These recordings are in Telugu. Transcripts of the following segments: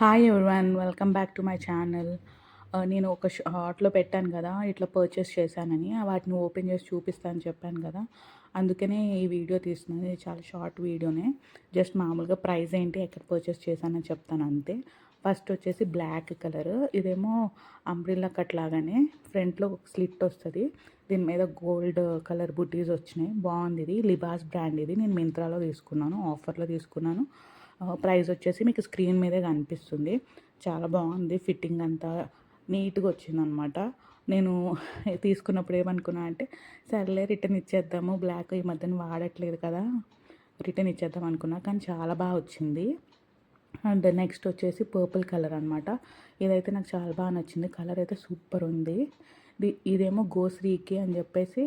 Hi everyone welcome back to my channel నేను ఒక షార్ట్లో పెట్టాను కదా ఇట్లా పర్చేస్ చేశానని వాటిని ఓపెన్ చేసి చూపిస్తాను చెప్పాను కదా. అందుకనే ఈ వీడియో తీస్తున్నాను ఇది చాలా షార్ట్ వీడియోనే జస్ట్ మామూలుగా ప్రైస్ ఏంటి ఎక్కడ పర్చేస్ చేశానని చెప్తాను అంతే. ఫస్ట్ వచ్చేసి బ్లాక్ కలర్ ఇదేమో అంబ్రిల్లా కట్ లాగానే ఫ్రంట్లో ఒక స్లిట్ వస్తుంది. దీని మీద గోల్డ్ కలర్ బుట్టీస్ వచ్చినాయి. బాగుంది ఇది లిబాస్ బ్రాండ్ ఇది. నేను మింత్రాలో తీసుకున్నాను ఆఫర్లో తీసుకున్నాను. ప్రైస్ వచ్చేసి మీకు స్క్రీన్ మీదే కనిపిస్తుంది. చాలా బాగుంది. ఫిట్టింగ్ అంతా నీట్గా వచ్చిందనమాట. నేను తీసుకున్నప్పుడు ఏమనుకున్నా అంటే సర్లే రిటర్న్ ఇచ్చేద్దాము. బ్లాక్ ఈ మధ్యన వాడట్లేదు కదా రిటర్న్ ఇచ్చేద్దాం అనుకున్నా. కానీ చాలా బాగా వచ్చింది. అండ్ నెక్స్ట్ వచ్చేసి పర్పుల్ కలర్ అనమాట. ఇదైతే నాకు చాలా బాగా నచ్చింది. కలర్ అయితే సూపర్ ఉంది. ఇదేమో గోశ్రీకి అని చెప్పేసి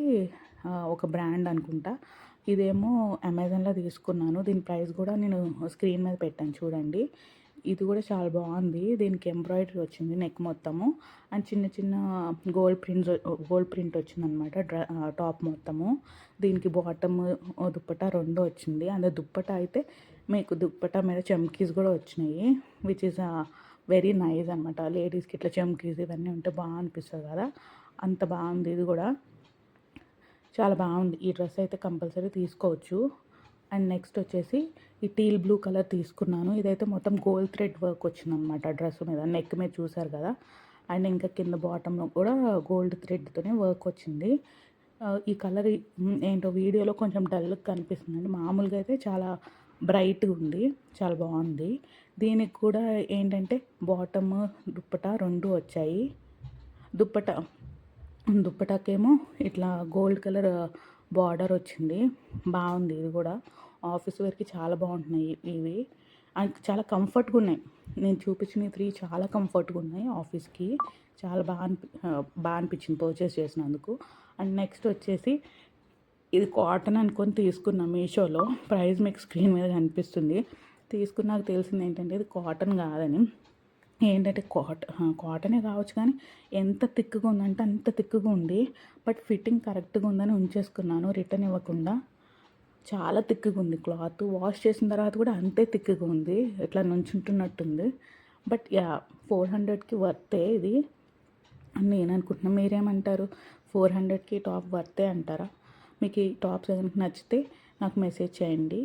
ఒక బ్రాండ్ అనుకుంటా. ఇదేమో అమెజాన్లో తీసుకున్నాను. దీని ప్రైస్ కూడా నేను స్క్రీన్ మీద పెట్టాను చూడండి. ఇది కూడా చాలా బాగుంది. దీనికి ఎంబ్రాయిడరీ వచ్చింది నెక్ మొత్తము. అండ్ చిన్న చిన్న గోల్డ్ ప్రింట్స్ గోల్డ్ ప్రింట్ వచ్చిందనమాట డ్రా టాప్ మొత్తము. దీనికి బాటమ్ దుప్పట రెండు వచ్చింది. అండ్ దుప్పట అయితే మీకు దుప్పట మీద చమ్కీస్ కూడా వచ్చినాయి. విచ్ ఇస్ వెరీ నైస్ అనమాట. లేడీస్కి ఇట్లా చమ్కీస్ ఇవన్నీ ఉంటే బాగా అనిపిస్తుంది కదా. అంత బాగుంది ఇది కూడా. చాలా బాగుంది. ఈ డ్రెస్ అయితే కంపల్సరీ తీసుకోవచ్చు. అండ్ నెక్స్ట్ వచ్చేసి ఈ టీల్ బ్లూ కలర్ తీసుకున్నాను. ఇదైతే మొత్తం గోల్డ్ థ్రెడ్ వర్క్ వచ్చిందనమాట డ్రెస్ మీద. నెక్ మీద చూసారు కదా? అండ్ ఇంకా కింద బాటంలో కూడా గోల్డ్ థ్రెడ్తోనే వర్క్ వచ్చింది. ఈ కలర్ ఏంటో వీడియోలో కొంచెం డల్గా కనిపిస్తుందండి. మామూలుగా అయితే చాలా బ్రైట్గా ఉంది. చాలా బాగుంది. దీనికి కూడా ఏంటంటే బాటమ్ దుప్పట రెండు వచ్చాయి. దుప్పట దుప్పటాకేమో ఇట్లా గోల్డ్ కలర్ బార్డర్ వచ్చింది. బాగుంది ఇది కూడా. ఆఫీస్ వేర్కి చాలా బాగుంటున్నాయి ఇవి. అండ్ చాలా కంఫర్ట్గా ఉన్నాయి. నేను చూపించిన త్రీ చాలా కంఫర్ట్గా ఉన్నాయి ఆఫీస్కి చాలా బాగా అనిపి బాగా అనిపించింది పర్చేస్ చేసినందుకు. అండ్ నెక్స్ట్ వచ్చేసి ఇది కాటన్ అనుకొని తీసుకున్నా మీషోలో. ప్రైస్ మీకు స్క్రీన్ మీద కనిపిస్తుంది. తీసుకున్నాక తెలిసింది ఏంటంటే ఇది కాటన్ కాదని. ఏంటంటే కాట కాటనే కావచ్చు కానీ ఎంత తిక్కుగా ఉందంటే అంత తిక్కుగా ఉంది. బట్ ఫిట్టింగ్ కరెక్ట్గా ఉందని ఉంచేసుకున్నాను రిటర్న్ ఇవ్వకుండా. చాలా తిక్కుగా ఉంది క్లాత్. వాష్ చేసిన తర్వాత కూడా అంతే తిక్కుగా ఉంది. ఇట్లా నుంచుంటున్నట్టుంది. బట్ యా ఫోర్ హండ్రెడ్కి వర్తే ఇది. అని నేను అనుకుంటున్నాను మీరేమంటారు? ఫోర్ హండ్రెడ్కి టాప్ వర్తే అంటారా? మీకు ఈ టాప్స్ ఏదైనా నచ్చితే నాకు మెసేజ్ చేయండి.